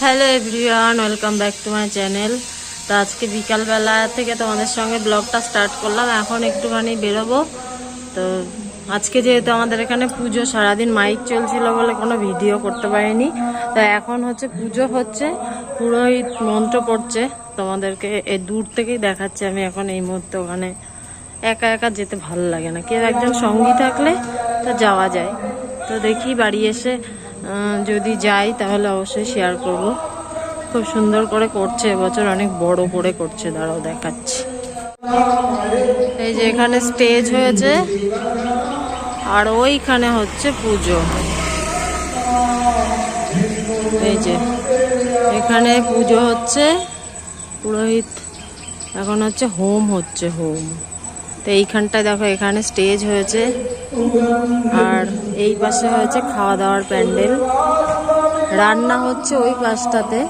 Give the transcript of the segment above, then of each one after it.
Hello everyone, welcome back to my channel. তো আজকে বিকালবেলা থেকে তোমাদের সঙ্গে ব্লগটা স্টার্ট করলাম, এখন একটুখানি বেরোবো। তো আজকে যেহেতু আমাদের এখানে পুজো, সারাদিন মাইক চলছিল বলে কোনো ভিডিও করতে পারিনি। তো এখন হচ্ছে পুজো হচ্ছে, পুরোহিত মন্ত্র পড়ছে। তোমাদেরকে এই দূর থেকেই দেখাচ্ছে আমি এখন এই মুহূর্তে ওখানে। একা একা যেতে ভালো লাগে না। কেউ একজন সঙ্গী থাকলে তো যাওয়া যায়। তো দেখি বাড়ি এসে যদি যাই তাহলে অবশ্যই শেয়ার করব। খুব সুন্দর করে করছে, এবছর অনেক বড় করে করছে, দাঁড়াও দেখাচ্ছি। এই যে এখানে স্টেজ হয়েছে, আর ওইখানে হচ্ছে পুজো। এই যে, এখানে পুজো হচ্ছে পুরোহিত, এখন হচ্ছে হোম হচ্ছে হোম। তো এইখানটায় দেখো, এখানে স্টেজ হয়েছে। আর এই পাশে হয়েছে খাওয়া দাওয়ার প্যান্ডেল। রান্না হচ্ছে ওই পাশটাতে।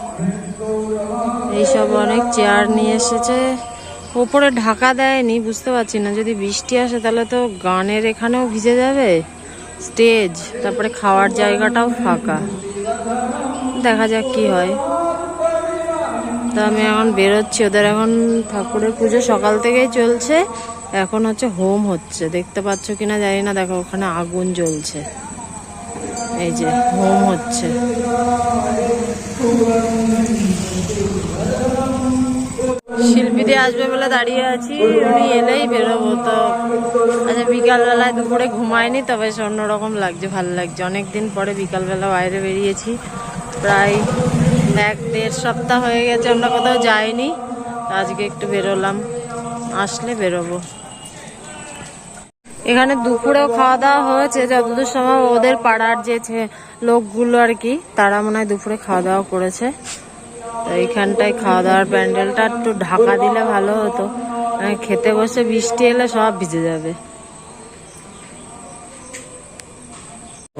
এইসব অনেক চেয়ার নিয়ে এসেছে। ওপরে ঢাকা দেয়নি, বুঝতে পারছি না। যদি বৃষ্টি আসে তাহলে তো গানের এখানেও ভিজে যাবে। স্টেজ, তারপরে খাওয়ার জায়গাটাও ফাঁকা। দেখা যাক কি হয়। তা আমি এখন বেরোচ্ছি। ওদের এখন ঠাকুরের পুজো সকাল থেকেই চলছে। এখন হচ্ছে হোম হচ্ছে। দেখতে পাচ্ছ কিনা জানি না। দেখো, ওখানে আগুন জ্বলছে। এই যে, হোম হচ্ছে। শিল্পীদের আসবে বলে দাঁড়িয়ে আছি। উনি এলেই বেরোবো তো। আচ্ছা বিকালবেলায় দুপুরে ঘুমায়নি, তবে সে অন্যরকম লাগছে, ভালো লাগছে। অনেকদিন পরে বিকালবেলা বাইরে বেরিয়েছি। প্রায় এক দেড় সপ্তাহ হয়ে গেছে, আমরা কোথাও যাইনি। আজকে একটু বেরোলাম। আসলে বেরোবো। এখানে দুপুরেও খাওয়া দাওয়া হয়েছে যতদূর সময় ওদের পাড়ার যে লোকগুলো আর কি, তারা মনে হয় দুপুরে খাওয়া দাওয়া করেছে। তো এইখানটায় খাওয়া দাওয়ার প্যান্ডেলটা একটু ঢাকা দিলে ভালো হতো। মানে খেতে বসে বৃষ্টি এলে সব ভিজে যাবে।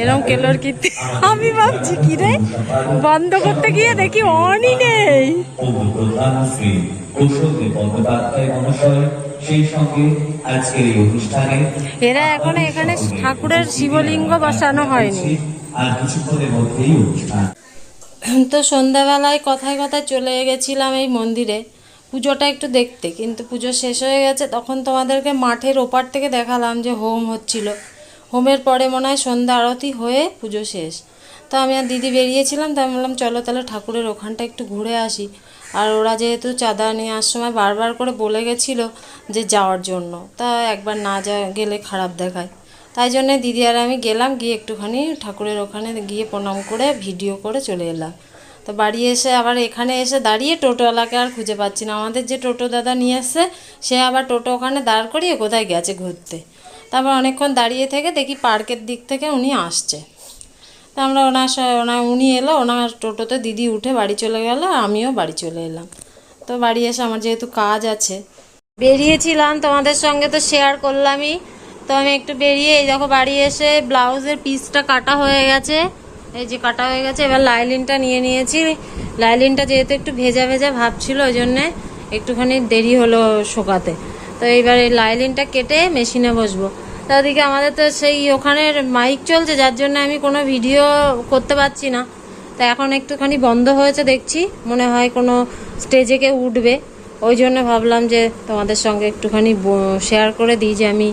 এরকম কেলোর কীর্তি। আমি ভাবছি কি রে? বন্ধ করতে গিয়ে দেখি অনই নেই। এরা এখন এখানে ঠাকুরের শিবলিঙ্গ বসানো হয়নি। আর কিছুক্ষণের মধ্যেই অনুষ্ঠান। তো সন্ধ্যাবেলায় কথায় কথায় চলে গেছিলাম এই মন্দিরে। পুজোটা একটু দেখতে, কিন্তু পুজো শেষ হয়ে গেছে, তখন তোমাদেরকে মাঠের ওপার থেকে দেখালাম যে হোম হচ্ছিল। হোমের পরে মনে হয় সন্ধ্যা আরতি হয়ে পুজো শেষ। তো আমি আর দিদি বেরিয়েছিলাম, তাই বললাম, চলো তাহলে ঠাকুরের ওখানটা একটু ঘুরে আসি। আর ওরা যেহেতু চাঁদা নেওয়ার সময় বারবার করে বলে গেছিল যে যাওয়ার জন্য, তা একবার না যা গেলে খারাপ দেখায়। তাই জন্যে দিদি আর আমি গেলাম, গিয়ে একটুখানি ঠাকুরের ওখানে গিয়ে প্রণাম করে, ভিডিও করে চলে এলাম। তো বাড়ি এসে আবার এখানে এসে দাঁড়িয়ে টোটোওয়ালাকে আর খুঁজে পাচ্ছি না। আমাদের যে টোটো দাদা নিয়ে এসছে সে আবার টোটো ওখানে দাঁড় করিয়ে কোথায় গেছে ঘুরতে। তারপর অনেকক্ষণ দাঁড়িয়ে থেকে দেখি পার্কের দিক থেকে উনি আসছে। তা আমরা ওনার ওনার উনি এলো, ওনার টোটোতে দিদি উঠে বাড়ি চলে গেল, আমিও বাড়ি চলে এলাম। তো বাড়ি এসে আমার যেহেতু কাজ আছে। বেরিয়েছিলাম, তোমাদের সঙ্গে তো শেয়ার করলামই। তো আমি একটু বেরিয়ে এই দেখো বাড়ি এসে ব্লাউজের পিসটা কাটা হয়ে গেছে। এই যে কাটা হয়ে গেছে, এবার লাইলিনটা নিয়ে নিয়েছি। লাইলিনটা যেহেতু একটু ভেজা ভেজা ভাব ছিল, ওই জন্যে একটুখানি দেরি হলো শোকাতে। তো এইবার এই লাইলিনটা কেটে মেশিনে বসবো। তা ওদিকে আমাদের তো সেই ওখানের মাইক চলছে, যার জন্য আমি কোনো ভিডিও করতে পারছি না। তা এখন একটুখানি বন্ধ হয়েছে দেখছি, মনে হয় কোনো স্টেজে কেউ উঠবে। ওই জন্য ভাবলাম যে তোমাদের সঙ্গে একটুখানি শেয়ার করে দিই যে আমি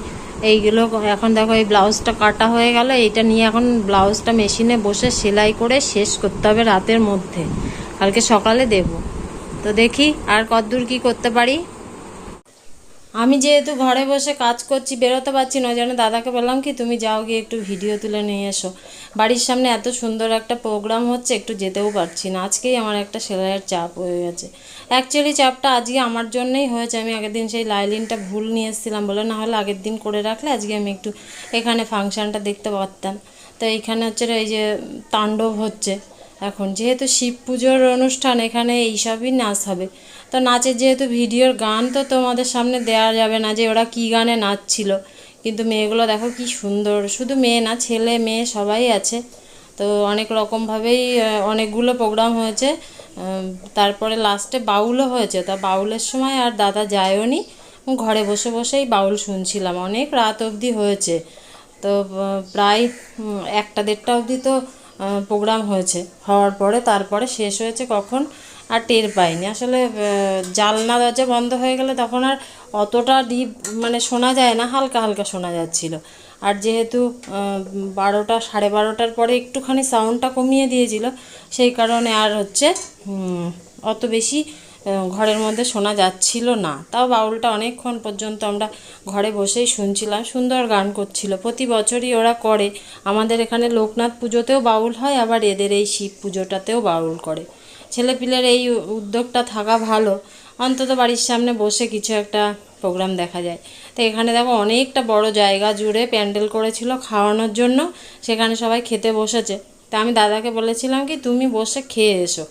এইগুলো এখন দেখো, এই ব্লাউজটা কাটা হয়ে গেল। এইটা নিয়ে এখন ব্লাউজটা মেশিনে বসে সেলাই করে শেষ করতে হবে রাতের মধ্যে। কালকে সকালে দেব। তো দেখি আর কতদূর কি করতে পারি। আমি যেহেতু ঘরে বসে কাজ করছি, বেরোতে পারছি না জন্য দাদাকে বললাম কি, তুমি যাও গিয়ে একটু ভিডিও তুলে নিয়ে এসো। বাড়ির সামনে এত সুন্দর একটা প্রোগ্রাম হচ্ছে, একটু যেতেও পারছি না। আজকেই আমার একটা সেলাইয়ের চাপ হয়ে গেছে। অ্যাকচুয়ালি চাপটা আজকে আমার জন্যই হয়েছে। আমি আগের দিন সেই লাইলিনটা ভুল নিয়ে এসেছিলাম বলে, না হলে আগের দিন করে রাখলে আজকে আমি একটু এখানে ফাংশনটা দেখতে পারতাম। তো এইখানে হচ্ছে এই যে তাণ্ডব হচ্ছে এখন। যেহেতু শিব পুজোর অনুষ্ঠান, এখানে এইসবই নাচ হবে। তো নাচের যেহেতু ভিডিওর গান, তো তোমাদের সামনে দেওয়া যাবে না যে ওরা কী গানে নাচছিল। কিন্তু মেয়েগুলো দেখো কি সুন্দর। শুধু মেয়ে না, ছেলে, মেয়ে সবাই আছে। তো অনেক রকমভাবেই অনেকগুলো প্রোগ্রাম হয়েছে। তারপরে লাস্টে বাউলও হয়েছে। তা বাউলের সময় আর দাদা যায়ও নি ঘরে বসে বসেই বাউল শুনছিলাম। অনেক রাত অবধি হয়েছে। তো প্রায় একটা দেড়টা অবধি তো প্রোগ্রাম হয়েছে। হওয়ার পরে তারপরে শেষ হয়েছে কখন? আর টের পাইনি। আসলে জানলা দরজা বন্ধ হয়ে গেলে তখন আর অতটা ডিপ মানে শোনা যায় না, হালকা হালকা শোনা যাচ্ছিল। আর যেহেতু বারোটা, সাড়ে বারোটার পরে একটুখানি সাউন্ডটা কমিয়ে দিয়েছিল, সেই কারণে আর হচ্ছে অত বেশি ঘরের মধ্যে শোনা যাচ্ছিল না। তাও বাউলটা অনেকক্ষণ পর্যন্ত আমরা ঘরে বসেই শুনছিলাম, সুন্দর গান করছিল। প্রতি বছরই ওরা করে। আমাদের এখানে লোকনাথ পুজোতেও বাউল হয়, আবার এদের এই শিব পুজোটাতেও বাউল করে। ছেলেপিলের এই উদ্যোগটা থাকা ভালো। অন্তত বাড়ির সামনে বসে কিছু একটা প্রোগ্রাম দেখা যায়। তো এখানে দেখো অনেকটা বড় জায়গা জুড়ে প্যান্ডেল করেছিল খাওয়ানোর জন্য, সেখানে সবাই খেতে বসেছে। তা আমি দাদাকে বলেছিলাম কি, তুমি বসে খেয়ে এসো।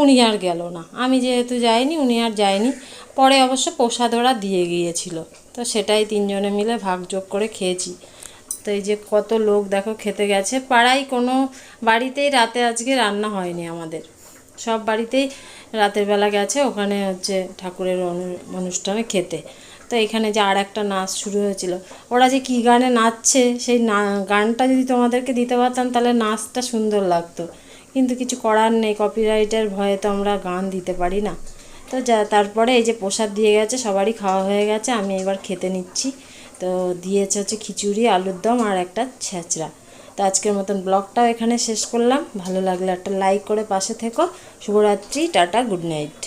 উনি আর গেল না। আমি যেহেতু যাইনি, উনি আর যায়নি। পরে অবশ্য প্রসাদ ওরা দিয়ে গিয়েছিল। তো সেটাই তিনজনে মিলে ভাগযোগ করে খেয়েছি। তো এই যে কত লোক দেখো খেতে গেছে। পাড়ায় কোনো বাড়িতেই রাতে আজকে রান্না হয়নি আমাদের। সব বাড়িতেই রাতের বেলা গেছে, ওখানে হচ্ছে ঠাকুরের অনুষ্ঠানে খেতে। তো এখানে যে আর একটা নাচ শুরু হয়েছিল, ওরা যে কী গানে নাচছে, সেই না, গানটা যদি তোমাদেরকে দিতে পারতাম তাহলে নাচটা সুন্দর লাগতো। কিন্তু কিছু করার নেই কপিরাইটের ভয়ে তো আমরা গান দিতে পারি না। তো যা, তারপরে এই যে প্রসাদ দিয়ে গেছে, সবারই খাওয়া হয়ে গেছে, আমি এবার খেতে নিচ্ছি। তো দিয়েছে হচ্ছে খিচুড়ি, আলুর দম আর একটা ছেঁচড়া। তো আজকের মতন ব্লগটাও এখানে শেষ করলাম। ভালো লাগলে একটা লাইক করে পাশে থেকো। শুভরাত্রি, টাটা গুড নাইট